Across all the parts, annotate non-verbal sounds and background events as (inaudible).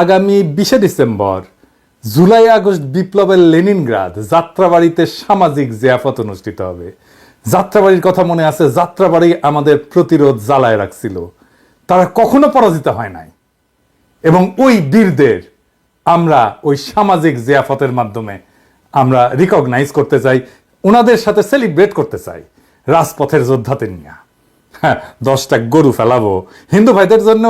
আগামী বিশে December, July August বিপ্লবের লেনিনগ্রাদ, যাত্রাবাড়িতে সামাজিক জিয়াফত অনুষ্ঠিত হবে। যাত্রাবাড়ির কথা মনে আছে, যাত্রাবাড়ি আমাদের প্রতিরোধ জ্বালায় রাখছিল। তারা কখনো পরাজিত হয় নাই। এবং ওই বীরদের আমরা ওই সামাজিক জিয়াফতের মাধ্যমে আমরা রিকগনাইজ করতে চাই, ওনাদের সাথে সেলিব্রেট করতে চাই, রাজপথের যোদ্ধাদের নিয়ে হ্যাঁ দশটা গরু ফেলাবো। হিন্দু ভাইদের জন্য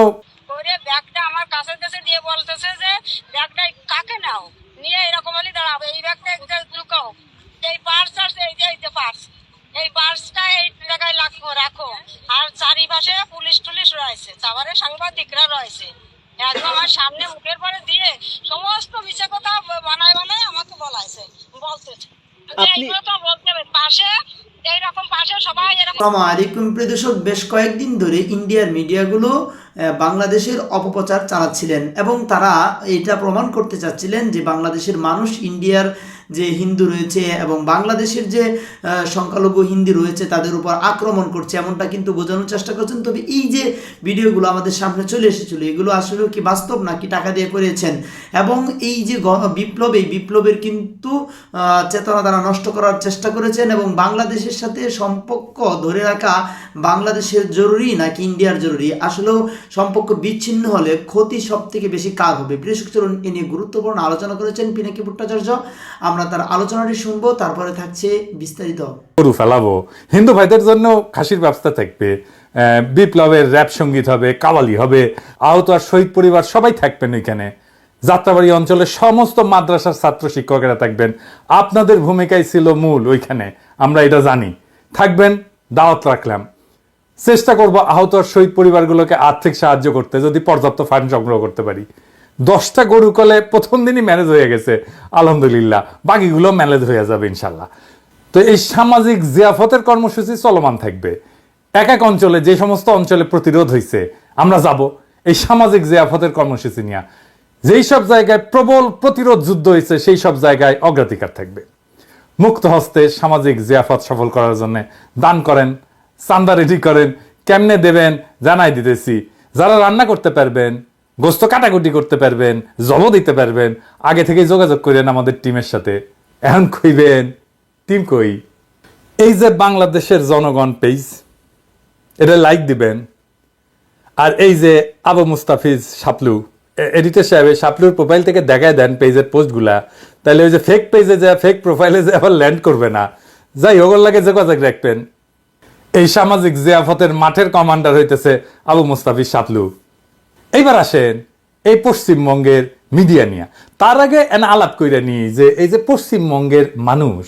করে ব্যাগটা আমার কাছে কাছে দিয়ে বলতেছে যে ব্যাগটা কাকে নাও? নিয়ে এরকম হলে দাঁড়াবো। এই ব্যাগটা লুকাও। এই পার্স আছে এই যে এই যে পার্স এই পার্সটা এই জায়গায় রাখো রাখো। আর চারিপাশে পুলিশ টুলিশ রয়েছে। তারপরে সাংবাদিকরা রয়েছে। একদম আমার সামনে মুখের পরে দিয়ে সমস্ত মিছে কথা বানায় বানায় আমাকে বলাইছে বলতেছে। এইগুলো তো বলতে হবে পাশে এইরকম পাশে আলাইকুম প্রিয় বেশ কয়েকদিন ধরে ইন্ডিয়ার মিডিয়াগুলো বাংলাদেশের অপপ্রচার চালাচ্ছিলেন এবং তারা এটা প্রমাণ করতে চাচ্ছিলেন যে বাংলাদেশের মানুষ ইন্ডিয়ার যে হিন্দু রয়েছে এবং বাংলাদেশের যে সংখ্যালঘু হিন্দি রয়েছে তাদের উপর আক্রমণ করছে, এমনটা কিন্তু বোঝানোর চেষ্টা করছেন। তবে এই যে ভিডিওগুলো আমাদের সামনে চলে এসেছিল, এগুলো আসলে কি বাস্তব নাকি টাকা দিয়ে করেছেন? এবং এই যে বিপ্লব, এই বিপ্লবের কিন্তু চেতনা তারা নষ্ট করার চেষ্টা করেছেন এবং বাংলাদেশের সাথে সম্পর্ক ধরে রাখা বাংলাদেশের জরুরি নাকি ইন্ডিয়ার জরুরি? আসলেও সম্পর্ক বিচ্ছিন্ন হলে ক্ষতি সব থেকে বেশি কার হবে? বৃহস্পতি চরণ এ নিয়ে গুরুত্বপূর্ণ আলোচনা করেছেন পিনাকি ভট্টাচার্য। আমরা তার আলোচনাটি শুনব, তারপরে থাকছে বিস্তারিত। গরু ফেলাবো। হিন্দু ভাইদের জন্য খাসির ব্যবস্থা থাকবে বিপ্লবের র্যাপ সংগীত হবে, কাওয়ালি হবে, আহত আর শহীদ পরিবার সবাই থাকবেন ওইখানে। যাত্রাবাড়ি অঞ্চলের সমস্ত মাদ্রাসার ছাত্র শিক্ষকেরা থাকবেন। আপনাদের ভূমিকাই ছিল মূল ওইখানে, আমরা এটা জানি। থাকবেন, দাওয়াত রাখলাম। চেষ্টা করব আহত আর শহীদ পরিবারগুলোকে আর্থিক সাহায্য করতে, যদি পর্যাপ্ত ফান্ড সংগ্রহ করতে পারি। দশটা গরু কলে প্রথম দিনই ম্যানেজ হয়ে গেছে, আলহামদুলিল্লাহ। বাকিগুলো ম্যানেজ হয়ে যাবে ইনশাল্লাহ। তো এই সামাজিক জিয়াফতের কর্মসূচি চলমান থাকবে। এক এক অঞ্চলে, যে সমস্ত অঞ্চলে প্রতিরোধ হয়েছে আমরা যাব এই সামাজিক জিয়াফতের কর্মসূচি নিয়ে। যেই সব জায়গায় প্রবল প্রতিরোধ যুদ্ধ হয়েছে সেই সব জায়গায় অগ্রাধিকার থাকবে। মুক্ত হস্তে সামাজিক জিয়াফত সফল করার জন্য দান করেন, চান্দা রেডি করেন, কেমনে দেবেন জানাই দিতেছি। যারা রান্না করতে পারবেন গোস্ত কাটাকুটি করতে পারবেন জব দিতে পারবেন। আগে থেকে যোগাযোগ করেন আমাদের টিমের সাথে। এখন কইবেন, টিম কই? এই যে বাংলাদেশের জনগণ পেজ এটা লাইক দিবেন। আর এই যে আবু মুস্তাফিজ শাপলু এডিটর সাহেব সাপলুর প্রোফাইল থেকে দেখায় দেন পেজের পোস্টগুলা তাহলে ওই যে ফেক পেজে যা ফেক প্রোফাইলে যে, আবার ল্যান্ড করবে না। যাই হোক লাগে যোগাযোগ রাখবেন। এই সামাজিক জিয়াফতের মাঠের কমান্ডার হইতেছে আবু মুস্তাফিজ শাপলু। এইবার আসেন এই পশ্চিমবঙ্গের মিডিয়া নিয়ে। তার আগে এনে আলাপ কইরা নিই যে এই যে পশ্চিমবঙ্গের মানুষ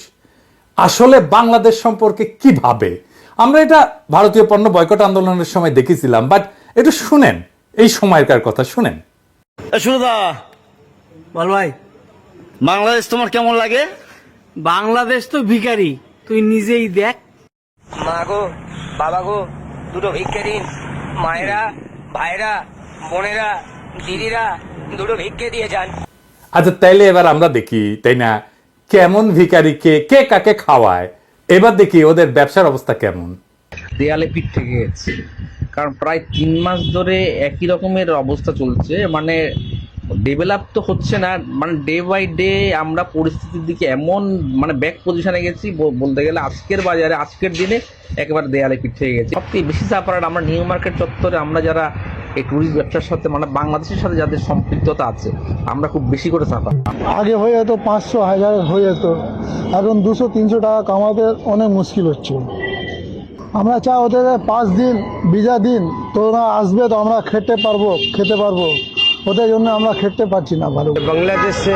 আসলে বাংলাদেশ সম্পর্কে কি ভাবে? আমরা এটা ভারতীয় পণ্য বয়কট আন্দোলনের সময় দেখেছিলাম বাট একটু শুনেন এই সময়কার কথা শুনেন। বল ভাই। বাংলাদেশ তোমার কেমন লাগে? বাংলাদেশ তো ভিখারি তুই নিজেই দেখ। মা গো বাবা গো দুটো ভিক্ষে মায়েরা ভাইরা বোনেরা দিদিরা দুটো ভিক্ষে দিয়ে যান। আচ্ছা তাইলে এবার আমরা দেখি তাই না? কেমন ভিখারিকে কে কাকে খাওয়ায়? এবার দেখি ওদের ব্যবসার অবস্থা কেমন। দেয়ালে পিঠ থেকে গেছে। কারণ প্রায় তিন মাস ধরে একই রকমের অবস্থা চলছে। মানে ডেভেলপ তো হচ্ছে না। মানে ডে বাই ডে আমরা পরিস্থিতির দিকে এমন মানে ব্যাক পজিশনে গেছি বলতে গেলে আজকের বাজারে আজকের দিনে একেবারে দেয়ালে পিঠ থেকে গেছে। সবথেকে বেশি সাফার আমরা নিউ মার্কেট চত্বরে আমরা যারা এই ট্যুরিস্ট ব্যবসার সাথে মানে বাংলাদেশের সাথে যাদের সম্পৃক্ততা আছে, আমরা খুব বেশি করে চাপা। আগে হয়ে যেত পাঁচশো হাজার হয়ে যেত, এখন দুশো, তিনশো টাকা কামাতে অনেক মুশকিল হচ্ছে। আমরা চা ওদের পাঁচ দিন, বিজা দিন, তোরা আসবে তো আমরা খেতে পারব খেতে পারব। ওদের জন্য আমরা খেতে পারছি না ভালো बांग्लादेश से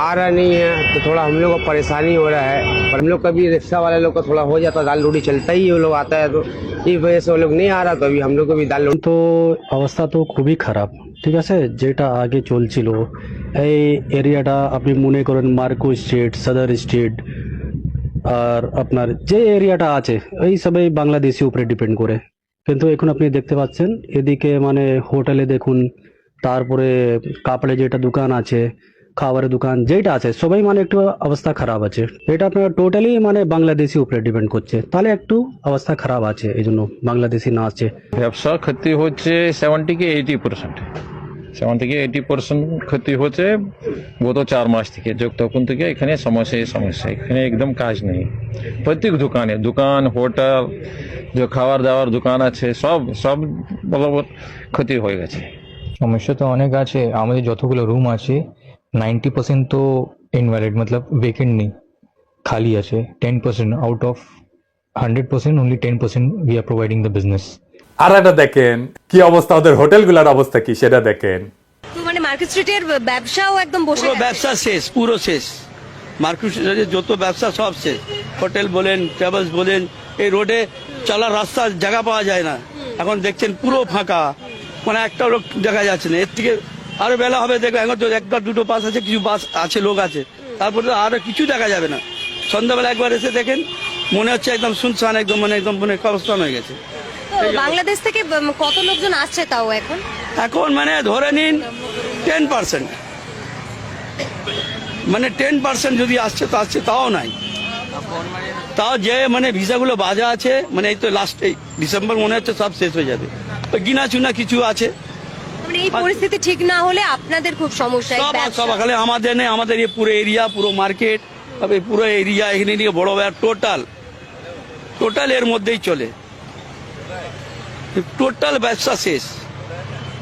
आ रहा नहीं है तो थोड़ा हम लोग को परेशानी हो रहा है और हम लोग का भी रिक्शा वाले लोग का थोड़ा हो जाता है दाल रोटी चलता ही वो लोग आता है तो इस वजह से वो लोग नहीं आ रहा तो अभी हम लोग को भी दाल रोटी তো অবস্থা তো খুবই খারাপ ঠিক আছে যেটা আগে চলছিল এই এরিয়াটা আপনি মনে করেন মার্কো স্ট্রিট সদর স্ট্রিট আর আপনার যে এরিয়াটা আছে এই সবাই বাংলাদেশি উপরে ডিপেন্ড করে কিন্তু এখন আপনি দেখতে পাচ্ছেন এদিকে মানে হোটেলে দেখুন তারপরে কাপড়ে যেটা দোকান আছে, খাবারের দোকান যেটা আছে, সবাই মানে একটু অবস্থা খারাপ আছে। এটা আপনার টোটালি মানে বাংলাদেশি উপরে ডিপেন্ড করছে। তাহলে একটু অবস্থা খারাপ আছে এই জন্য বাংলাদেশি না আছে। ব্যবসা ক্ষতি হচ্ছে সেভেন্টি কি এইটি পার্সেন্ট সেখান থেকে এইটি পার্সেন্ট ক্ষতি হচ্ছে গত চার মাস থেকে। যোগ তখন থেকে এখানে সমস্যাই সমস্যা। এখানে একদম কাজ নেই। প্রত্যেক দোকানে, দোকান, হোটেল, যে খাবার দাবার দোকান আছে, সব সব বরাবর ক্ষতি হয়ে গেছে। সমস্যা তো অনেক আছে। আমাদের যতগুলো রুম আছে নাইনটি পার্সেন্ট তো ইনভ্যালিড মতলব ভেকেন্ট নেই খালি আছে। Ten percent out of hundred percent only ten percent we are providing the business আর একটা দেখেন কি অবস্থা ওদের হোটেলগুলোর অবস্থা কি সেটা দেখেন। মানে মার্কেট স্ট্রিটের ব্যবসাও একদম বসে পুরো ব্যবসা শেষ পুরো শেষ। মার্কেট যত ব্যবসা সব শেষ। হোটেল বলেন ট্রাভেলস বলেন এই রোডে চলার রাস্তার জায়গা পাওয়া যায় না। এখন দেখছেন পুরো ফাঁকা। মানে একটা লোক দেখা যাচ্ছে না। এর থেকে আরও বেলা হবে দেখো এখন তো একটা দুটো বাস আছে কিছু বাস আছে লোক আছে। তারপরে তো আরও কিছু দেখা যাবে না। সন্ধ্যাবেলা একবার এসে দেখেন মনে হচ্ছে একদম শুনশান একদম মানে একদম মানে কবস্থান হয়ে গেছে। বাংলাদেশ থেকে কত লোকজন আসছে তাও এখন? এখন মানে ধরে নিন টেন পার্সেন্ট মানে টেন পার্সেন্ট যদি আসছে তো আসছে তাও নাই। তাও যে মানে ভিসাগুলো বাজা আছে মানে এই তো লাস্ট এই ডিসেম্বর মনে হচ্ছে সব শেষ হয়ে যাবে। গিনা চুনা কিছু আছে। মানে এই পরিস্থিতি ঠিক না হলে আপনাদের খুব সমস্যা সব আমাদের নেই আমাদের এই পুরো এরিয়া পুরো মার্কেট তবে পুরো এরিয়া এখানে নিয়ে বড় বড় টোটাল টোটাল এর মধ্যেই চলে। টোটাল ব্যবসা শেষ।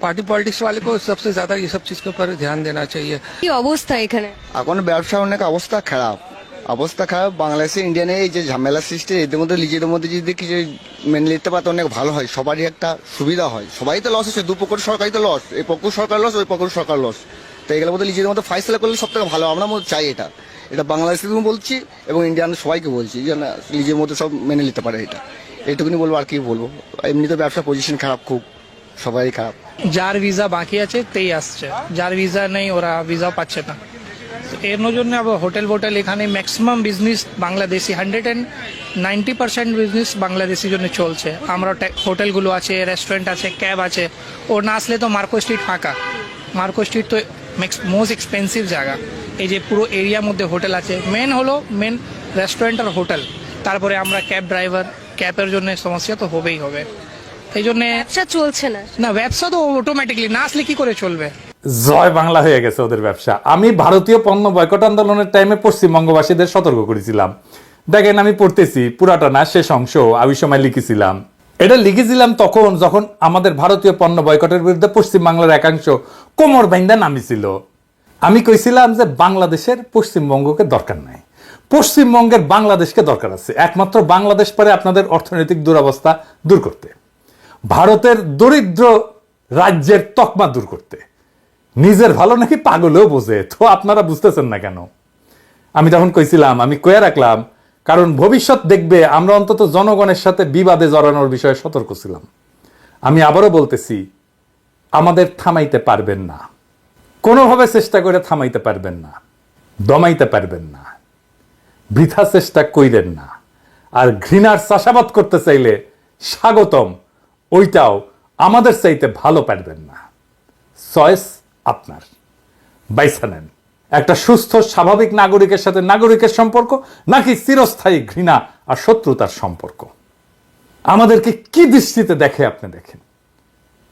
पार्टी पॉलिटिक्स वाले को सबसे ज्यादा ये सब चीज के ऊपर ध्यान देना चाहिए কি অবস্থা এখানে এখন ব্যবসা অনেক অবস্থা খারাপ অবস্থা খারাপ বাংলাদেশে ইন্ডিয়ানে এই যে ঝামেলা সৃষ্টি এদের মধ্যে নিজেদের মধ্যে যদি কিছু মেনে নিতে পারতো অনেক ভালো হয় সবারই একটা সুবিধা হয় সবাই তো লস হচ্ছে দু পক্ষ সরকারই তো লস এই পক্ষ সরকার লস ওই পক্ষ সরকার লস তো এগুলোর মধ্যে নিজেদের মধ্যে ফাইসলা করলে সব থেকে ভালো আমরা মধ্যে চাই এটা এটা বাংলাদেশের বলছি এবং ইন্ডিয়ান সবাইকে বলছি যেন নিজের মধ্যে সব মেনে নিতে পারে এটা এইটুকুনি বলবো আর কি বলবো এমনিতে ব্যবসা পজিশন খারাপ খুব সবাই খারাপ। যার ভিসা বাকি আছে, তেই আসছে। যার ভিসা নেই, ওরা ভিসা পাচ্ছে না। এর জন্য আবার হোটেল ফোটেল এখানে maximum business Bangladeshi hundred and ninety percent business Bangladeshi জন্য চলছে। আমরা হোটেলগুলো আছে রেস্টুরেন্ট আছে ক্যাব আছে। ও না আসলে তো মার্কো স্ট্রিট ফাঁকা। মার্কো স্ট্রিট তো মোস্ট এক্সপেন্সিভ জায়গা। এই যে পুরো এরিয়ার মধ্যে হোটেল আছে। মেন হলো মেন রেস্টুরেন্ট আর হোটেল। তারপরে আমরা ক্যাব ড্রাইভার ক্যাবের জন্য সমস্যা তো হবেই হবে। এই জন্যে ব্যবসা চলছে না। না ব্যবসা তো অটোমেটিকলি না আসলে কি করে চলবে? জয় বাংলা হয়ে গেছে ওদের ব্যবসা। আমি ভারতীয় পণ্য বয়কট আন্দোলনের টাইমে পশ্চিমবঙ্গবাসীদের সতর্ক করেছিলাম। দেখেন আমি পড়তেছি পুরাটা না শেষ অংশ আমি সময় লিখেছিলাম। এটা লিখেছিলাম তখন যখন আমাদের ভারতীয় পণ্য বয়কটের বিরুদ্ধে পশ্চিমবাংলার একাংশ কোমর বাইন্দা নামিছিল। আমি কইছিলাম যে বাংলাদেশের পশ্চিমবঙ্গকে দরকার নাই। পশ্চিমবঙ্গের বাংলাদেশকে দরকার আছে। একমাত্র বাংলাদেশ পারে আপনাদের অর্থনৈতিক দুরবস্থা দূর করতে। ভারতের দরিদ্র রাজ্যের তকমা দূর করতে। নিজের ভালো নাকি পাগলেও বোঝে, তো আপনারা বুঝতেছেন না কেন? আমি তখন কইছিলাম, আমি কয়ে রাখলাম, কারণ ভবিষ্যৎ দেখবে, আমরা অন্তত জনগণের সাথে বিবাদে জড়ানোর বিষয়ে সতর্ক ছিলাম। আমি আবারও বলতেছি, আমাদের থামাইতে পারবেন না। কোনোভাবে চেষ্টা করে থামাইতে পারবেন না, দমাইতে পারবেন না। বৃথা চেষ্টা কইরেন না। আর ঘৃণার চাষাবাদ করতে চাইলে স্বাগতম। ওইটাও আমাদের চাইতে ভালো পারবেন না। চয়েস আপনার। বাইসা নেন। একটা সুস্থ স্বাভাবিক নাগরিকের সাথে নাগরিকের সম্পর্ক নাকি চিরস্থায়ী ঘৃণা আর শত্রুতার সম্পর্ক? আমাদেরকে কি দৃষ্টিতে দেখে আপনি দেখেন?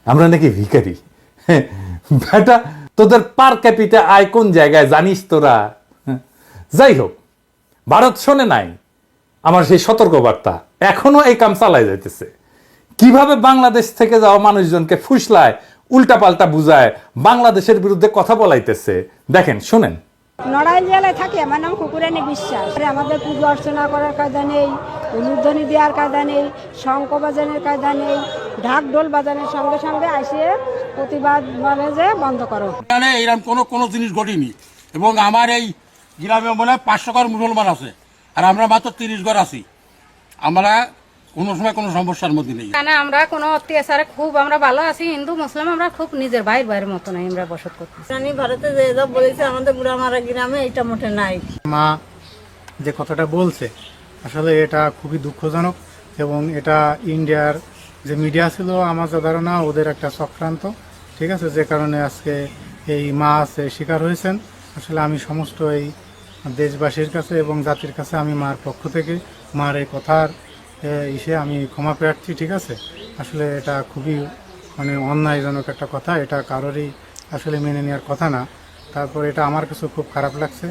আমরা নাকি ভিকারি হ্যাঁ, বেটা তোদের পার ক্যাপিটা আয় কোন জায়গায় জানিস তোরা? হ্যাঁ, যাই হোক ভারত শোনে নাই। আমার সেই সতর্কবার্তা এখনও এই কাম চালাই যাইতেছে। কীভাবে বাংলাদেশ থেকে যাওয়া মানুষজনকে ফুসলায় উল্টাপাল্টা বুঝায় বাংলাদেশের বিরুদ্ধে কথা বলাইতেছে? দেখেন শুনেন। নড়াইল জেলায় থাকি আমার নাম কুকুরানি বিশ্বাস। আমাদের পুজো অর্চনা করার কায়দা নেই উলুধ্বনি দেওয়ার কায়দা নেই শঙ্খ বাজানোর কায়দা নেই ঢাক ঢোল বাজানোর সঙ্গে সঙ্গে আসে প্রতিবাদ বলে যে বন্ধ করো। এখানে এরকম কোনো কোনো জিনিস ঘটেনি। এবং আমার এই গ্রামে মনে হয় পাঁচশো ঘর মুসলমান আছে। আর আমরা মাত্র তিরিশ ঘর আছি। আমরা কোনো সময় কোনো সমস্যার মধ্যে নেই। এখানে আমরা কোনো অত্যাচারে খুব আমরা ভালো আছি হিন্দু মুসলিম আমরা খুব নিজের ভাইয়ের ভাইয়ের মতো নাই আমরা বসত করতেছি। আমি ভারতে যে সব বলেছে আমাদের বুড়ামারা গ্রামে এটা মোটে নাই। মা যে কথাটা বলছে আসলে এটা খুবই দুঃখজনক এবং এটা ইন্ডিয়ার যে মিডিয়া ছিল আমার যা ধারণা ওদের একটা চক্রান্ত ঠিক আছে? যে কারণে আজকে এই মা আছে শিকার হয়েছেন। আসলে আমি সমস্ত এই দেশবাসীর কাছে এবং জাতির কাছে আমি মার পক্ষ থেকে মার এই কথার ইসে আমি ক্ষমা প্রার্থী, ঠিক আছে? আসলে এটা খুবই মানে অন্যায়জনক একটা কথা। এটা কারোরই আসলে মেনে নেওয়ার কথা না। তারপর এটা আমার কাছে খুব খারাপ লাগছে।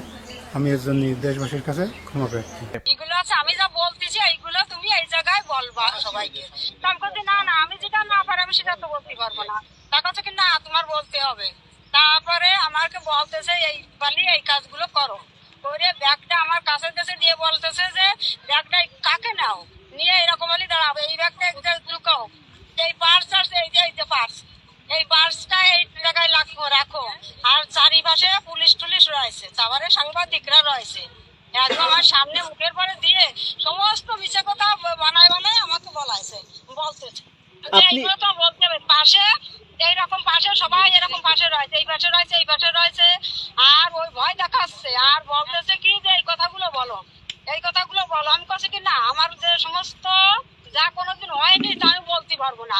আমি এর জন্য দেশবাসীর কাছে ক্ষমা প্রার্থী। এগুলো আছে, আমি যা বলতেছি, এইগুলো তুমি এই জায়গায় বলবা সবাইকে। তো আমি না না, আমি যেটা না পারি আমি সেটা তো বলতে পারব না। তার কাছে কি না, তোমার বলতে হবে। তারপরে আমাকে বলতেছে, এই বলি, এই কাজগুলো করো। করে ব্যাগটা আমার কাছে কাছে দিয়ে বলতেছে যে, ব্যাগটা কাকে নাও? নিয়ে এরকম বলি দাঁড়াবো। এই ব্যাগটা লুকাও এই পার্স আছে এই যে এই যে পার্স এই পার্সটা এই জায়গায় রাখো রাখো। আর চারিপাশে পুলিশ টুলিশ রয়েছে। তারপরে সাংবাদিকরা রয়েছে। একদম আমার সামনে মুখের পরে দিয়ে সমস্ত মিছে কথা বানায় বানায় আমাকে বলাইছে। বলতেছে। যে এইগুলো তো বলতে হবে। পাশে এইরকম পাশে সবাই এরকম পাশে রয়েছে। এই পাশে রয়েছে এই পাশে রয়েছে। আর ওই ভয় দেখাচ্ছে। আর বলতেছে কি যে এই কথাগুলো বলো। এই কথাগুলো বলো। আমি কাছে কি, না, আমার যে সমস্ত যা কোনোদিন হয়নি, তা আমি বলতে পারব না।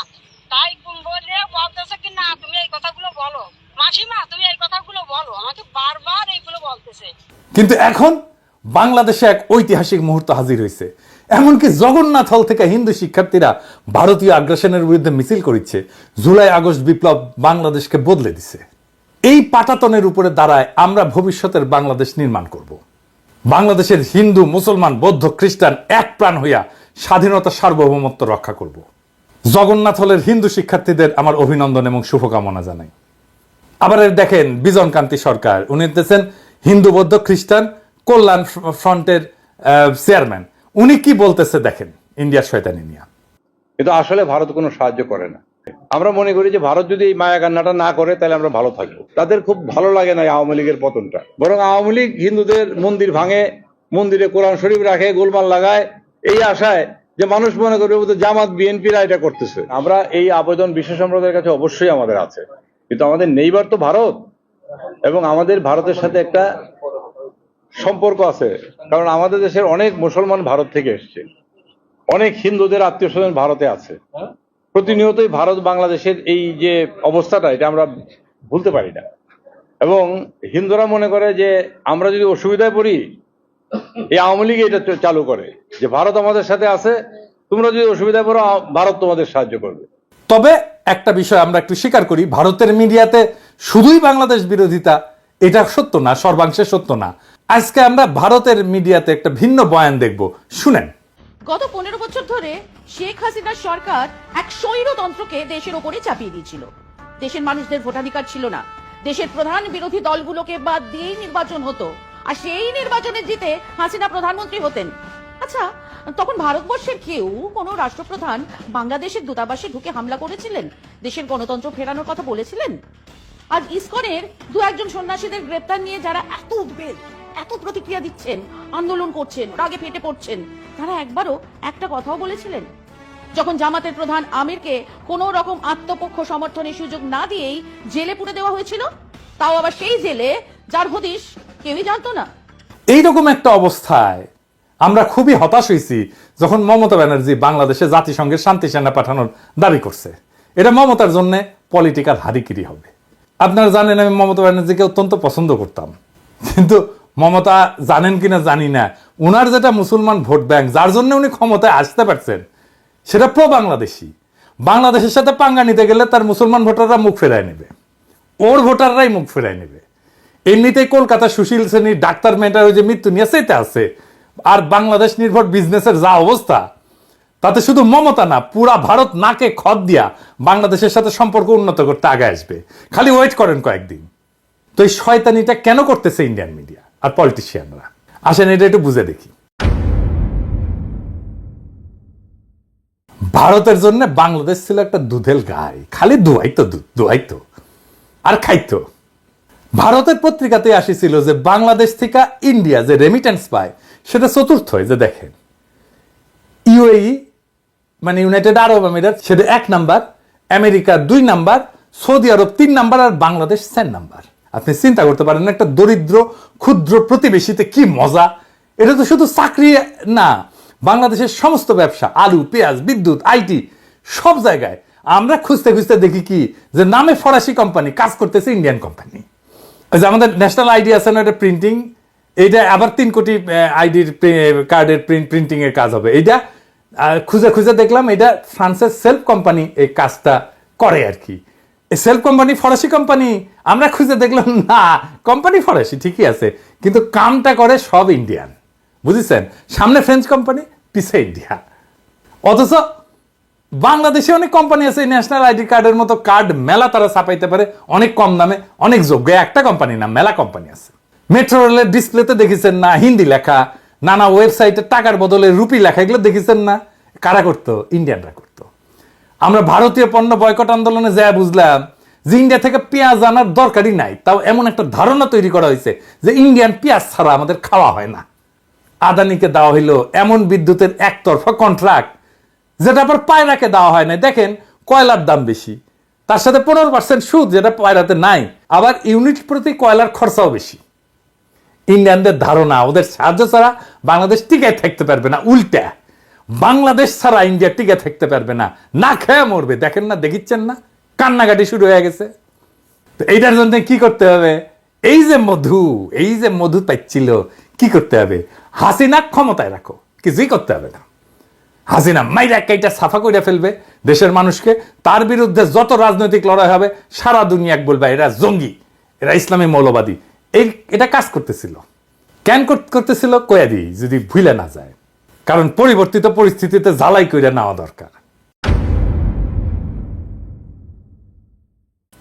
তাই বলে বলতেছে কি, না, তুমি এই কথাগুলো বলো। মাসিমা, তুমি এই কথাগুলো বলো। আমাকে বারবার এইগুলো বলতেছে। কিন্তু এখন বাংলাদেশে এক ঐতিহাসিক মুহূর্ত হাজির হয়েছে এমনকি জগন্নাথ হল থেকে হিন্দু শিক্ষার্থীরা ভারতীয় আগ্রাসনের বিরুদ্ধে মিছিল করিচ্ছে। জুলাই, আগস্ট বিপ্লব বাংলাদেশকে বদলে দিছে। এই পাটাতনের উপরে দাঁড়ায় আমরা ভবিষ্যতের বাংলাদেশ নির্মাণ করব। বাংলাদেশের হিন্দু, মুসলমান, বৌদ্ধ, খ্রিস্টান এক প্রাণ হইয়া স্বাধীনতা সার্বভৌমত্ব রক্ষা করব। জগন্নাথ হলের হিন্দু শিক্ষার্থীদের আমার অভিনন্দন এবং শুভকামনা জানাই। আবার দেখেন বিজন কান্তি সরকার। উনি হতেছেন হিন্দু, বৌদ্ধ, খ্রিস্টান কল্যাণ ফ্রন্টের চেয়ারম্যান। উনি কি বলতেছে দেখেন ইন্ডিয়ার শয়তানি নিয়ে। এটা আসলে ভারত কোনো সাহায্য করে না। আমরা মনে করি যে ভারত যদি এই মায়া কান্নাটা না করে, তাহলে আমরা ভালো থাকব। তাদের খুব ভালো লাগে না আওয়ামী লীগের পতনটা। বরং আওয়ামী লীগ হিন্দুদের মন্দির ভাঙে, মন্দিরে কোরআন শরীফ রাখে, গোলমাল লাগায়, এই আশায় যে মানুষ মনে করবে জামাত, বিএনপিরা এটা করতেছে। আমরা এই আবেদন বিশ্ব সম্প্রদায়ের কাছে অবশ্যই আমাদের আছে। কিন্তু আমাদের নেইবার তো ভারত, এবং আমাদের ভারতের সাথে একটা সম্পর্ক আছে। কারণ আমাদের দেশের অনেক মুসলমান ভারত থেকে এসছে। অনেক হিন্দুদের আত্মীয় স্বজন ভারতে আছে। প্রতিনিয়তই ভারত বাংলাদেশের এই যে অবস্থাটা, এটা আমরা ভুলতে পারি না। এবং হিন্দুরা মনে করে যে আমরা যদি অসুবিধায় পড়ি, এই আওয়ামী লীগ এটা চালু করে যে ভারত আমাদের সাথে আছে, তোমরা যদি অসুবিধায় পড়ো, ভারত তোমাদের সাহায্য করবে। তবে একটা বিষয় আমরা একটু স্বীকার করি, ভারতের মিডিয়াতে শুধুই বাংলাদেশ বিরোধিতা, এটা সত্য না, সর্বাংশে সত্য না। আজকে আমরা ভারতের মিডিয়াতে একটা ভিন্ন বয়ান দেখব। শুনেন। গত পনেরো বছর ধরে শেখ হাসিনার সরকার এক স্বৈরতন্ত্রকে দেশের ওপরে চাপিয়ে দিয়েছিল। দেশের মানুষদের ভোটাধিকার ছিল না। দেশের প্রধান বিরোধী দলগুলোকে বাদ দিয়েই নির্বাচন হতো। আর সেই নির্বাচনে জিতে হাসিনা প্রধানমন্ত্রী হতেন। আচ্ছা তখন ভারতবর্ষের কেউ কোনো রাষ্ট্রপ্রধান বাংলাদেশের দূতাবাসে ঢুকে হামলা করেছিলেন? দেশের গণতন্ত্র ফেরানোর কথা বলেছিলেন? আর ইসকনের দু একজন সন্ন্যাসীদের গ্রেপ্তার নিয়ে যারা এত উদ্বেগ এত প্রতিক্রিয়া দিচ্ছেন, আন্দোলন করছেন, রাগে ফেটে পড়ছেন। তারা একবারও একটা কথাও বলেছিলেন। যখন জামাতের প্রধান আমিরকে কোনো রকম আত্মপক্ষ সমর্থনের সুযোগ না দিয়েই জেলে পুরে দেওয়া হয়েছিল, তাও আবার সেই জেলে যার হদিশ কেউই জানতো না। এইরকম একটা অবস্থায় আমরা খুবই হতাশ হয়েছি যখন মমতা ব্যানার্জি বাংলাদেশে জাতিসংঘের শান্তি সেনা পাঠানোর দাবি করছে। এটা মমতার জন্য পলিটিক্যাল হারিকিরি হবে। আপনারা জানেন আমি মমতা ব্যানার্জিকে অত্যন্ত পছন্দ করতাম। কিন্তু মমতা জানেন কিনা জানি না। উনার যেটা মুসলমান ভোট ব্যাংক, যার জন্য উনি ক্ষমতায় আসতে পারছেন, সেটা প্রো বাংলাদেশি বাংলাদেশের সাথে পাঙ্গা নিতে গেলে তার মুসলমান ভোটাররা মুখ ফেরায় নেবে। ওর ভোটাররাই মুখ ফেরায় নেবে। এমনিতেই কলকাতা সুশীল শ্রেণির ডাক্তার মেয়েটার ওই যে মৃত্যু নিয়ে সেতে আছে। আর বাংলাদেশ নির্ভর বিজনেসের যা অবস্থা, তাতে শুধু মমতা না, পুরা ভারত নাকে খদ দিয়া বাংলাদেশের সাথে সম্পর্ক উন্নত করতে আগে আসবে। খালি ওয়েট করেন কয়েকদিন। তো এই শয়তানিটা কেন করতেছে ইন্ডিয়ান মিডিয়া আর পলিটিশিয়ানরা আসেন, এটা একটু বুঝে দেখি। ভারতের জন্য বাংলাদেশ ছিল একটা দুধেল গাই। খালি দুয়াইতো দুধ দুয়াইতো আর খাইতো। ভারতের পত্রিকাতে আসিছিল যে বাংলাদেশ থেকে ইন্ডিয়া যে রেমিটেন্স পায়, সেটা চতুর্থ যে দেখেন। ইউএই মানে ইউনাইটেড আরব আমিরাত সেটা এক নাম্বার আমেরিকা দুই নাম্বার সৌদি আরব তিন নাম্বার, আর বাংলাদেশ চার নাম্বার। আপনি চিন্তা করতে পারেন একটা দরিদ্র, ক্ষুদ্র প্রতিবেশীতে কি মজা? এটা তো শুধু চাকরি না, বাংলাদেশের সমস্ত ব্যবসা, আলু, পেঁয়াজ, বিদ্যুৎ, আইটি, সব জায়গায় আমরা খুঁজতে খুঁজতে দেখি কি? যে নামে ফরাসি কোম্পানি কাজ করতেছে ইন্ডিয়ান কোম্পানি। যে আমাদের ন্যাশনাল আইডি আছে না, এটা প্রিন্টিং? এইটা আবার তিন কোটি আইডির কার্ডের প্রিন্ট, প্রিন্টিং এর কাজ হবে। এইটা খুঁজে খুঁজে দেখলাম এটা ফ্রান্সের সেলফ কোম্পানি এই কাজটা করে আর কি। সেলফ কোম্পানি ফরাসি কোম্পানি। আমরা খুঁজে দেখলাম, না, কোম্পানি ফরাসি, ঠিকই আছে। কিন্তু কামটা করে সব ইন্ডিয়ান। বুঝেছেন? সামনে ফ্রেঞ্চ কোম্পানি পিছে ইন্ডিয়া অথচ বাংলাদেশে অনেক কোম্পানি আছে ন্যাশনাল আইডি কার্ডের মতো কার্ড মেলা তারা ছাপাইতে পারে, অনেক কম দামে, অনেক যোগ্য। একটা কোম্পানি না, মেলা কোম্পানি আছে। মেট্রো রেলের ডিসপ্লেতে দেখেছেন না, হিন্দি লেখা, নানা ওয়েবসাইটে টাকার বদলে রুপি লেখা, এগুলো দেখেছেন না? কারা করতো? ইন্ডিয়ানরা করতো। আমরা ভারতীয় পণ্য বয়কট আন্দোলনে যা বুঝলাম যে ইন্ডিয়া থেকে পেঁয়াজ আনার দরকারই নাই। তাও এমন একটা ধারণা তৈরি করা হয়েছে যে ইন্ডিয়ান পেঁয়াজ ছাড়া আমাদের খাওয়া হয় না। আদানিকে দেওয়া হইল এমন বিদ্যুতের একতরফা কন্ট্রাক্ট যেটা আবার পায়রাকে দেওয়া হয় না দেখেন, কয়লার দাম বেশি। তার সাথে পনেরো পার্সেন্ট সুদ, যেটা পায়রাতে নাই। আবার ইউনিট প্রতি কয়লার খরচাও বেশি। ইন্ডিয়ানদের ধারণা, ওদের সাহায্য ছাড়া বাংলাদেশ টিকে থাকতে পারবে না, উল্টা। বাংলাদেশ ছাড়া ইন্ডিয়া টিকে থাকতে পারবে না। না খেয়ে মরবে। দেখেন না, দেখিচ্ছেন না? কান্নাকাটি শুরু হয়ে গেছে। তো এইটার জন্য কি করতে হবে? এই যে মধু, এই যে মধু পাইছিল, কি করতে হবে? হাসিনা ক্ষমতায় রাখো। কিছুই করতে হবে না। হাসিনা মাইরা কাইটা সাফা করে ফেলবে দেশের মানুষকে। তার বিরুদ্ধে যত রাজনৈতিক লড়াই হবে, সারা দুনিয়াক বলবে, এরা জঙ্গি, এরা ইসলামী মৌলবাদী। এই, এটা কাজ করতেছিল। কেন করতেছিল? কয়া দিই, যদি ভুলে না যায়। কারণ পরিবর্তিত পরিস্থিতিতে জ্বালাই করে নেওয়া দরকার।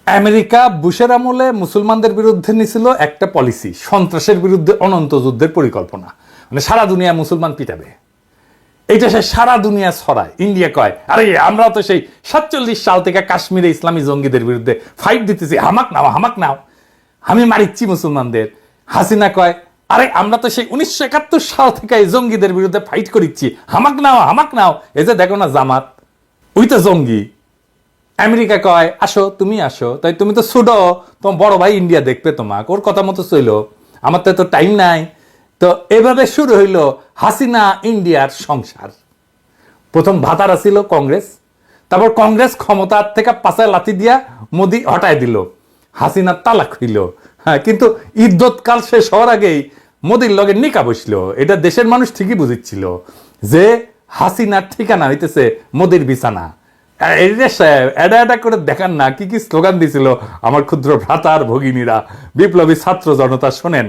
আমেরিকা বুশের আমলে মুসলমানদের বিরুদ্ধে নিছিল একটা পলিসি সন্ত্রাসের বিরুদ্ধে অনন্ত যুদ্ধের পরিকল্পনা। মানে সারা দুনিয়া মুসলমান পিটাবে। এইটা সে সারা দুনিয়া ছড়ায়। ইন্ডিয়া কয়, আরে, আমরা তো সেই সাতচল্লিশ সাল থেকে কাশ্মীরে ইসলামী জঙ্গিদের বিরুদ্ধে ফাইট দিতেছি। হামাক নাও হামাক নাও। আমি মারিচ্ছি মুসলমানদের। হাসিনা কয় আরে, আমরা তো সেই উনিশশো একাত্তর সাল থেকে এই জঙ্গিদের বিরুদ্ধে ফাইট করিচ্ছি। হামাক নাও হামাক নাও। এই যে দেখো না জামাত, ওই তো জঙ্গি। আমেরিকা কয়, আসো, তুমি আসো। তাই তুমি তো ছুডো তোমার বড় ভাই ইন্ডিয়া দেখবে তোমাক, ওর কথা মতো চইলো। আমার তো এত টাইম নাই। তো এভাবে শুরু হইল হাসিনা ইন্ডিয়ার সংসার। প্রথম ভাতারা ছিল কংগ্রেস, তারপর কংগ্রেস ক্ষমতার থেকে পাশায় লাথি দিয়া মোদি হটায় দিল। হাসিনা তালাক হইল হ্যাঁ কিন্তু ইদ্যৎকাল শেষ হওয়ার আগেই মোদির লগে নিকা বসল। এটা দেশের মানুষ ঠিকই বুঝিচ্ছিল যে হাসিনার ঠিকানা হইতেছে মোদির বিছানা। এটা এডা করে দেখান না, কি কি স্লোগান দিছিল আমার ক্ষুদ্র ভ্রাতার ভগিনীরা। বিপ্লবী ছাত্র জনতা, শোনেন।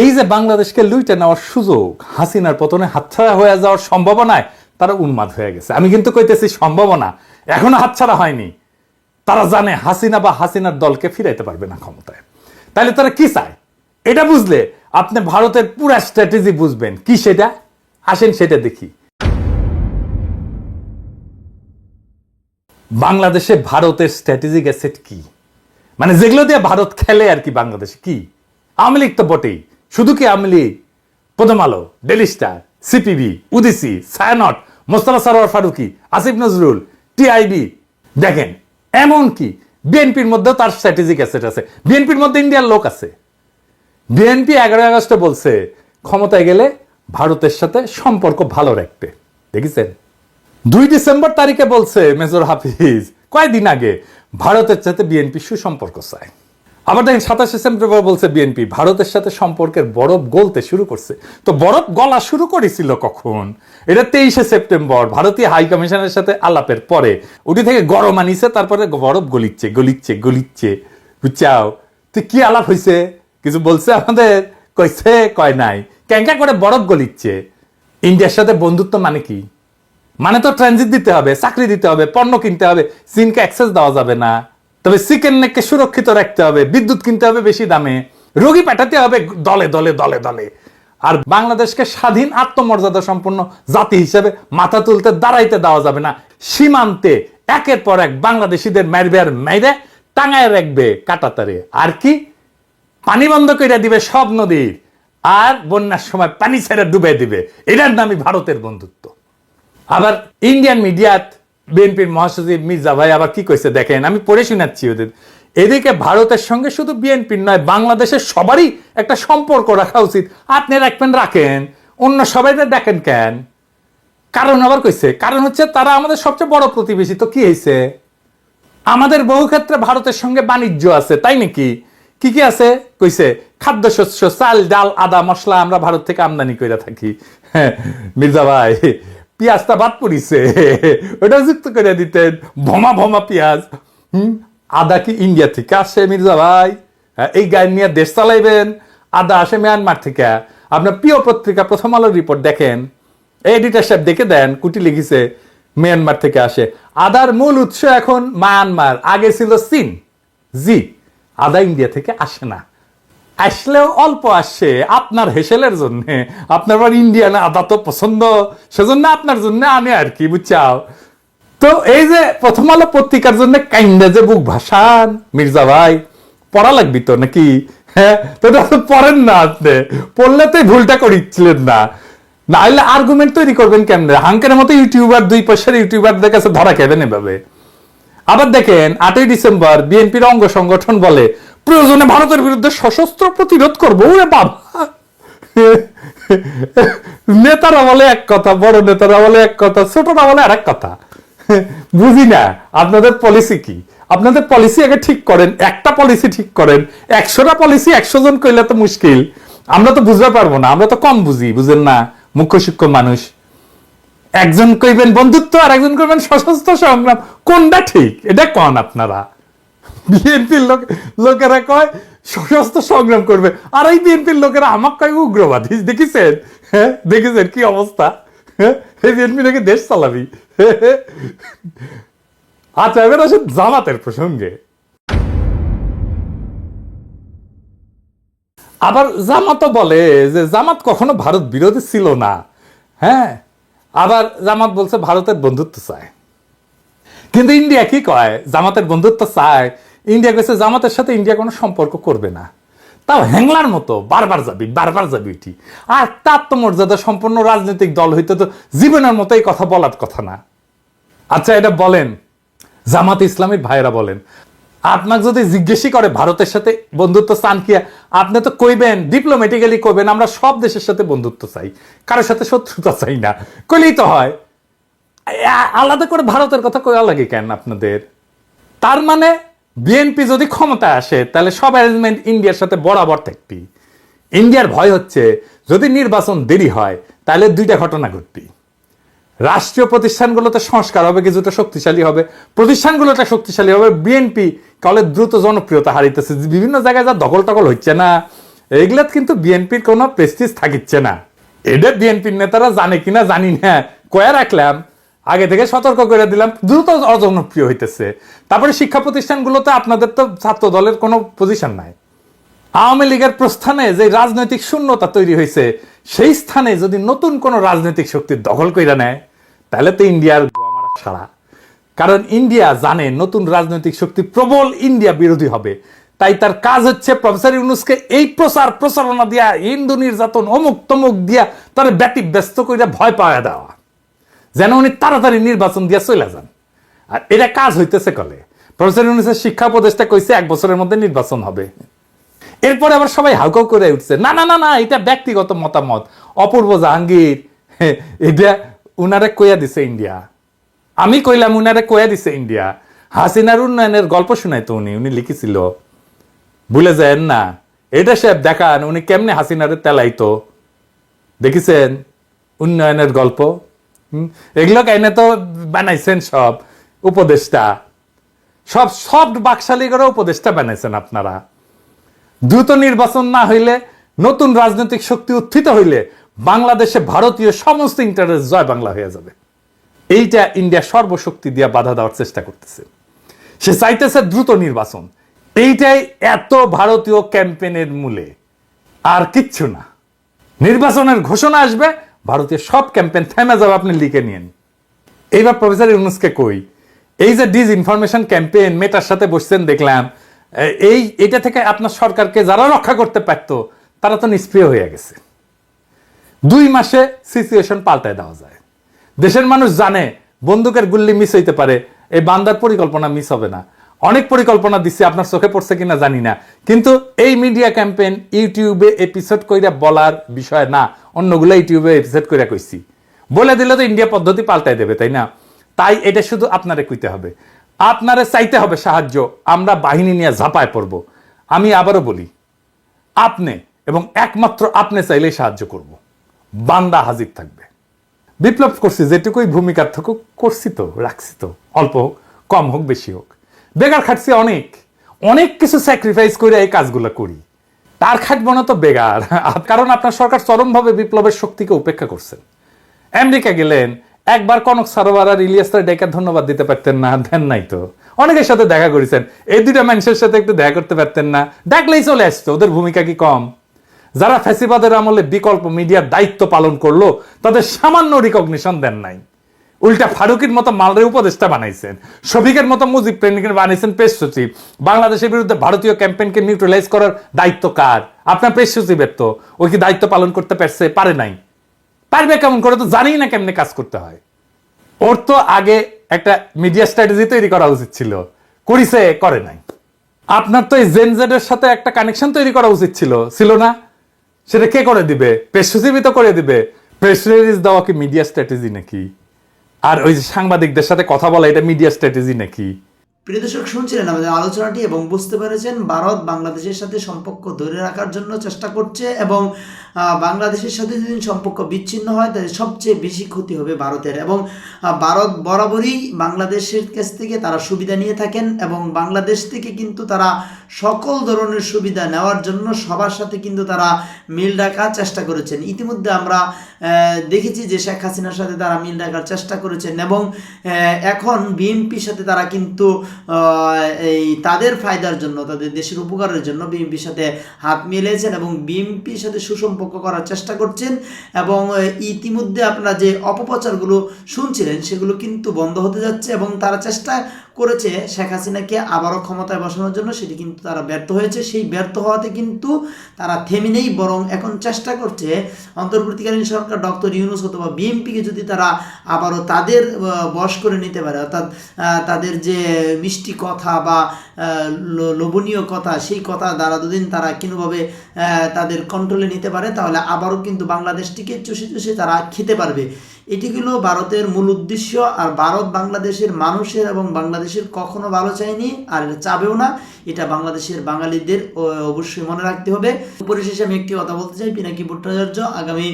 এই যে বাংলাদেশকে লুইটে নেওয়ার সুযোগ, হাসিনার পতনে হাতছাড়া হয়ে যাওয়ার সম্ভাবনায় তারা উন্মাদ হয়ে গেছে। আমি কিন্তু কইতেছি সম্ভাবনা, এখনও হাতছাড়া হয়নি। তারা জানে হাসিনা বা হাসিনার দলকে ফিরাইতে পারবে না ক্ষমতায়। তাহলে তারা কি চায়? এটা বুঝলে আপনি ভারতের পুরা স্ট্র্যাটেজি বুঝবেন। কি সেটা? আসেন সেটা দেখি। বাংলাদেশে ভারতের স্ট্র্যাটেজিক অ্যাসেট কি? মানে যেগুলো দিয়ে ভারত খেলে আর কি বাংলাদেশে কি? আওয়ামী লীগ তো বটেই। শুধু কি Awami League? Prothom Alo Daily Star CPB উদিসি সায়ানট মোস্তফা সরোয়ার ফারুকি, আসিফ নজরুল টিআইবি দেখেন, এমন কি? বিএনপির মধ্যেও তার স্ট্র্যাটেজিক অ্যাসেট আছে। বিএনপির মধ্যে ইন্ডিয়ার লোক আছে। বিএনপি এগারো আগস্টে বলছে, ক্ষমতায় গেলে ভারতের সাথে সম্পর্ক ভালো রাখতে। দেখেছেন? দুই ডিসেম্বর তারিখে বলছে মেজর হাফিজ কয়েকদিন আগে ভারতের সাথে বিএনপি সুসম্পর্ক চায়। আবার দেখেন সাতাশে সেপ্টেম্বর বলছে বিএনপি ভারতের সাথে সম্পর্কের বরফ গলতে শুরু করছে। তো বরফ গলা শুরু করেছিল কখন? এটা তেইশে সেপ্টেম্বর, ভারতীয় হাই কমিশনের সাথে আলাপের পরে। ওটি থেকে গরম আনিছে, তারপরে বরফ গলিচ্ছে গলিচ্ছে গলিচ্ছে। বুঝছাও? তুই কি আলাপ হয়েছে কিছু বলছে আমাদের? কইছে? কয় নাই? ক্যাঙ্কা করে বরফ গলিচ্ছে। ইন্ডিয়ার সাথে বন্ধুত্ব মানে কি? মানে তো ট্রানজিট দিতে হবে, চাকরি দিতে হবে, পণ্য কিনতে হবে চীনকে অ্যাক্সেস দেওয়া যাবে না। তবে চিকেন নেককে সুরক্ষিত রাখতে হবে, বিদ্যুৎ কিনতে হবে বেশি দামে, রোগী পাঠাতে হবে দলে দলে দলে দলে। আর বাংলাদেশকে স্বাধীন আত্মমর্যাদা সম্পন্ন জাতি হিসেবে মাথা তুলতে, দাঁড়াইতে দেওয়া যাবে না। সীমান্তে একের পর এক বাংলাদেশিদের মারবে আর মাইরে টাঙায় রাখবে কাটাতারে। আর কি? পানি বন্ধ করে দিবে সব নদীর। আর বন্যার সময় পানি ছেড়ে ডুবে দিবে। এটার নামই ভারতের বন্ধুত্ব। আবার ইন্ডিয়ান মিডিয়াত বিএনপির মহাসচিব মির্জা ভাই আবার কি কইছে দেখেন? আমি পড়ে শোনাচ্ছি ওদের। এদিকে ভারতের সঙ্গে শুধু বিএনপির নয়, বাংলাদেশের সবারই একটা সম্পর্ক রাখা উচিত। আপনি রাখবেন, রাখেন। অন্য সবাই দেখেন কেন? কারণ আবার কইছে, কারণ হচ্ছে তারা আমাদের সবচেয়ে বড় প্রতিবেশী। তো কি হয়েছে আমাদের বহু ক্ষেত্রে ভারতের সঙ্গে বাণিজ্য আছে, তাই নাকি? কি কি আছে? কইছে খাদ্যশস্য চাল ডাল আদা মশলা আমরা ভারত থেকে আমদানি করে থাকি। হ্যাঁ, মির্জা ভাই পেঁয়াজটা বাদ পড়িছে। ওটা যুক্ত করে দিতেন ভমা ভমা পেঁয়াজ। হুম আদা কি ইন্ডিয়া থেকে আসে মির্জা ভাই? হ্যাঁ, এই গায়ে নিয়ে দেশ চালাইবেন। আদা আসে মিয়ানমার থেকে। আপনার প্রিয় পত্রিকা প্রথম আলোর রিপোর্ট দেখেন। এডিটার সাহেব দেখে দেন কুটি লিখেছে মিয়ানমার থেকে আসে। আদার মূল উৎস এখন মায়ানমার আগে ছিল চীন। জি। আদা ইন্ডিয়া থেকে আসে না। আসলেও অল্প আসছে আপনার হেসেলের জন্য। আপনার আবার ইন্ডিয়ান আদা তো পছন্দ, সেজন্য আপনার জন্য আনে আর কি, বুঝছাও? তো এই যে প্রথম আলো পত্রিকার জন্য কাইন্দা যে বুক ভাসান, মির্জা ভাই, পড়া লাগবি তো নাকি? হ্যাঁ তো পড়েন না আপনি। পড়লে তো ভুলটা করিচ্ছিলেন না। না হলে আর্গুমেন্ট তৈরি করবেন কেমনে? হাঙ্কের মতো ইউটিউবার দুই পয়সার ইউটিউবারদের কাছে ধরা খেবেন এভাবে। আবার দেখেন আটই ডিসেম্বর বিএনপির অঙ্গ সংগঠন বলে, প্রয়োজনে ভারতের বিরুদ্ধে সশস্ত্র প্রতিরোধ করব। নেতারা বলে এক কথা, বড় নেতারা বলে এক কথা, ছোটরা বলে আর এক কথা। বুঝি না, আপনাদের পলিসি কি? আপনাদের পলিসি আগে ঠিক করেন, একটা পলিসি ঠিক করেন, একশোটা পলিসি একশো জন কইলে তো মুশকিল। আমরা তো বুঝতে পারব না, আমরা তো কম বুঝি, বুঝেন না? মুখ্য শিক্ষক মানুষ। একজন কইবেন বন্ধুত্ব আর একজন কইবেন সশস্ত্র সংগ্রাম। কোনটা ঠিক? এটা কন আপনারা? বিএনপির লোক লোকেরা কয়, সশস্ত্র সংগ্রাম করবে। আর এই বিএনপির লোকেরা আমাক কয় উগ্রবাদী। দেখেছেন? হ্যাঁ? দেখেছেন কি অবস্থা? হ্যাঁ? এই বিএনপি নাকি দেশ চালাবি? আচ্ছা এবার আসেন জামাতের প্রসঙ্গে। আবার জামাতও বলে যে জামাত কখনো ভারত বিরোধী ছিল না। হ্যাঁ? আবার জামাত বলছে ভারতের বন্ধুত্ব চায়। কিন্তু ইন্ডিয়া কি কয়? জামাতের বন্ধুত্ব চায়, ইন্ডিয়া কইছে জামাতের সাথে ইন্ডিয়া কোনো সম্পর্ক করবে না। তাও হ্যাংলার মতো বারবার যাবি বারবার যাবি এটি। আর তার তো মর্যাদা সম্পন্ন রাজনৈতিক দল হইতে তো জীবনের মতো এই কথা বলার কথা না। আচ্ছা এটা বলেন। জামাত ইসলামের ভাইরা বলেন আপনাকে যদি জিজ্ঞেসই করে ভারতের সাথে বন্ধুত্ব চান কি? আপনি তো কইবেন ডিপ্লোমেটিক্যালি কইবেন, আমরা সব দেশের সাথে বন্ধুত্ব চাই। কারোর সাথে শত্রুতা চাই না। কইলেই তো হয়। আলাদা করে ভারতের কথা কয়া লাগে কেন আপনাদের? তার মানে বিএনপি যদি ক্ষমতা আসে, তাহলে সব অ্যারেঞ্জমেন্ট ইন্ডিয়ার সাথে বরাবর থাকবি ইন্ডিয়ার ভয় হচ্ছে, যদি নির্বাচন দেরি হয়, তাহলে দুইটা ঘটনা ঘটবি রাষ্ট্রীয় প্রতিষ্ঠানগুলোতে সংস্কার হবে, কিছুটা শক্তিশালী হবে। প্রতিষ্ঠানগুলোতে শক্তিশালী হবে বিএনপি কলে দ্রুত জনপ্রিয়তা হারিতেছে। বিভিন্ন জায়গায় যা দখল টকল হচ্ছে না এগুলা কিন্তু বিএনপির কোনো প্রেস্টিজ থাকিচ্ছে না। এটা বিএনপির নেতারা জানে কিনা জানি না। কয়া রাখলাম, আগে থেকে সতর্ক করে দিলাম, দ্রুত অজনপ্রিয় হইতেছে। তারপরে শিক্ষা প্রতিষ্ঠানগুলোতে আপনাদের তো ছাত্র দলের কোনো পজিশন নাই। আওয়ামী লীগের প্রস্থানে যে রাজনৈতিক শূন্যতা তৈরি হয়েছে, সেই স্থানে যদি নতুন কোন রাজনৈতিক শক্তি দখল করে নেয়, তাহলে তো ইন্ডিয়ার সারা। কারণ ইন্ডিয়া জানে নতুন রাজনৈতিক শক্তি প্রবল ইন্ডিয়া বিরোধী হবে। তাই তার কাজ হচ্ছে প্রফেসর ইউনুসকে এই প্রচার প্রচারণা দিয়া, হিন্দু নির্যাতন, অমুক তমুক দিয়া তার ব্যতি ব্যস্ত করে ভয় পাওয়া দেওয়া। যেন উনি তাড়াতাড়ি নির্বাচন দিয়া চলে যান। আর এটা কাজ হইতেছে কলে। প্রফেসর ইউনুসের শিক্ষা উপদেষ্টা কইছে, এক বছরের মধ্যে নির্বাচন হবে। এরপরে আবার সবাই হাউকাউ করে উঠছে। না না না না, এটা ব্যক্তিগত মতামত। অপূর্ব জাহাঙ্গীর, (laughs) এটা উনারে কইয়া দিছে ইন্ডিয়া। আমি কইলাম উনারে কইয়া দিছে ইন্ডিয়া। হাসিনার উন্নয়নের গল্প শুনাইতো উনি উনি লিখেছিল। ভুলে যায় না। এটা সাহেব দেখান, উনি কেমনে হাসিনারে তেলাইতো। দেখেছেন? উন্নয়নের গল্প? এগুলো এনে তো বানাইছেন সব উপদেষ্টা। সব সব বাকশালী করে উপদেষ্টা বানাইছেন আপনারা। দ্রুত নির্বাচন না হইলে, নতুন রাজনৈতিক শক্তি উত্থিত হইলে বাংলাদেশে ভারতীয় সমস্ত ইন্টারেস্ট জয় বাংলা হয়ে যাবে। এইটা ইন্ডিয়া সর্বশক্তি দিয়ে বাধা দেওয়ার চেষ্টা করতেছে। সে চাইতেছে দ্রুত নির্বাচন। এইটাই এত ভারতীয় ক্যাম্পেনের মূলে। আর কিচ্ছু না। নির্বাচনের ঘোষণা আসবে, ভারতীয় সব ক্যাম্পেন থেমে যাবে, আপনি লিখে নিন এইবার প্রফেসর ইউনুসকে কই, এই যে ডিজ ইনফরমেশন ক্যাম্পেইন মেটার সাথে বসছেন, দেখলাম এই, এটা থেকে আপনার সরকারকে যারা রক্ষা করতে পারত, তারা তো নিষ্ক্রিয় হয়ে গেছে। দুই মাসে সিচুয়েশন পাল্টায় দেওয়া যায়। দেশের মানুষ জানে, বন্দুকের গুল্লি মিস হইতে পারে, এই বান্দার পরিকল্পনা মিস হবে না। অনেক পরিকল্পনা দিচ্ছে আপনার চোখে পড়ছে কিনা জানি না। কিন্তু এই মিডিয়া ক্যাম্পেইন ইউটিউবে এপিসোড কইরা বলার বিষয় না, অন্যগুলো ইউটিউবে এপিসোড কইরা কইছি। বলে দিলে তো ইন্ডিয়া পদ্ধতি পাল্টাই দেবে, তাই না? তাই এটা শুধু আপনারে কইতে হবে। আপনারে চাইতে হবে সাহায্য, আমরা বাহিনী নিয়ে ঝাঁপায় পড়ব। আমি আবারও বলি, আপনি এবং একমাত্র আপনি চাইলেই সাহায্য করব। বান্দা হাজির থাকবে। বিপ্লব করছি যেটুকুই ভূমিকা থাকুক, করছি তো, রাখছি তো, অল্প হোক, কম হোক, বেশি হোক। বেকার খাটছি অনেক অনেক কিছু স্যাক্রিফাইস করে এই কাজগুলো করি। তার খাটবো না তো বেগার, কারণ আপনার সরকার চরমভাবে বিপ্লবের শক্তিকে উপেক্ষা করছেন। আমেরিকা গেলেন একবার কনক সারোয়ার আর ইলিয়াসের ডেকে ধন্যবাদ দিতে পারতেন না, দেন নাই তো। অনেকের সাথে দেখা করেছেন। এই দুইটা মানুষের সাথে একটু দেখা করতে পারতেন না। ডাকলেই চলে আসতো ওদের ভূমিকা কি কম? যারা ফ্যাসিবাদের আমলে বিকল্প মিডিয়ার দায়িত্ব পালন করল, তাদের সামান্য রিকগনিশন দেন নাই। উল্টা ফারুকের মতো মালরের উপদেষ্টা বানাইছেন। শফিকের মতো মুজিব প্রেমিকের বানাইছেন পেশ সচিব। বাংলাদেশের বিরুদ্ধে ভারতীয় ক্যাম্পেইনকে নিউট্রালাইজ করার দায়িত্ব কার? আপনার প্রেস সচিবের তো। ওই কি দায়িত্ব পালন করতে পারছে? পারে নাই। পারবে কেমন করে তো জানি না কেমনে কাজ করতে হয়। ওর তো আগে একটা মিডিয়া স্ট্র্যাটেজি তৈরি করা উচিত ছিল। করিছে, করে নাই। আপনার তো এই জেনজেডের সাথে একটা কানেকশন তৈরি করা উচিত ছিল। ছিল না? সেটা কে করে দিবে? প্রেস সচিবই তো করে দিবে। প্রেস রিলিজ দেওয়া কি মিডিয়া স্ট্র্যাটেজি নাকি? আর ওই যে সাংবাদিকদের সাথে কথা বলা, এটা মিডিয়া স্ট্র্যাটেজি নাকি? প্রিয় দর্শক, শুনছিলেন আমাদের আলোচনাটি এবং বুঝতে পেরেছেন ভারত বাংলাদেশের সাথে সম্পর্ক ধরে রাখার জন্য চেষ্টা করছে এবং বাংলাদেশের সাথে যদি সম্পর্ক বিচ্ছিন্ন হয় তাহলে সবচেয়ে বেশি ক্ষতি হবে ভারতের এবং ভারত বরাবরই বাংলাদেশের কাছ থেকে তারা সুবিধা নিয়ে থাকেন এবং বাংলাদেশ থেকে কিন্তু তারা সকল ধরনের সুবিধা নেওয়ার জন্য সবার সাথে কিন্তু তারা মিল রাখার চেষ্টা করেছেন। ইতিমধ্যে আমরা দেখেছি যে শেখ হাসিনার সাথে তারা মিল রাখার চেষ্টা করেছেন এবং এখন বিএনপির সাথে তারা কিন্তু এই তাদের ফায়দার জন্য, তাদের দেশের উপকারের জন্য বিএনপির সাথে হাত মিলিয়েছেন এবং বিএনপির সাথে সুসম্পর্ক করার চেষ্টা করছেন এবং ইতিমধ্যে আপনারা যে অপপ্রচারগুলো শুনছিলেন সেগুলো কিন্তু বন্ধ হতে যাচ্ছে এবং তারা চেষ্টা করেছে শেখ হাসিনাকে আবারও ক্ষমতায় বসানোর জন্য, সেটি কিন্তু তারা ব্যর্থ হয়েছে। সেই ব্যর্থ হওয়াতে কিন্তু তারা থেমে নেই, বরং এখন চেষ্টা করছে অন্তর্বর্তীকালীন সরকার ডক্টর ইউনুস অথবা বিএনপিকে যদি তারা আবারও তাদের বশ করে নিতে পারে, অর্থাৎ তাদের যে মিষ্টি কথা বা লোভনীয় কথা, সেই কথা দ্বারা দুদিন তারা কোনোভাবে তাদের কন্ট্রোলে নিতে পারে, তাহলে আবারও কিন্তু বাংলাদেশটিকে চষে চষে তারা খেতে পারবে। এটি হলো ভারতের মূল উদ্দেশ্য, আর ভারত বাংলাদেশের মানুষের এবং বাংলাদেশের কখনো ভালো চায়নি, আর চাবেও না। এটা বাংলাদেশের বাঙালিদের অবশ্যই মনে রাখতে হবে। পরিশেষে আমি একটি কথা বলতে চাই, পিনাকি ভট্টাচার্য আগামী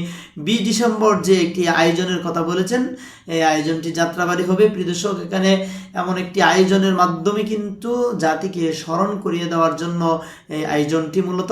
বিশ ডিসেম্বর যে একটি আয়োজনের কথা বলেছেন, এই আয়োজনটি যাত্রাবাড়ি হবে। প্রিয় দর্শক, এখানে এমন একটি আয়োজনের মাধ্যমে কিন্তু জাতিকে স্মরণ করিয়ে দেওয়ার জন্য এই আয়োজনটি মূলত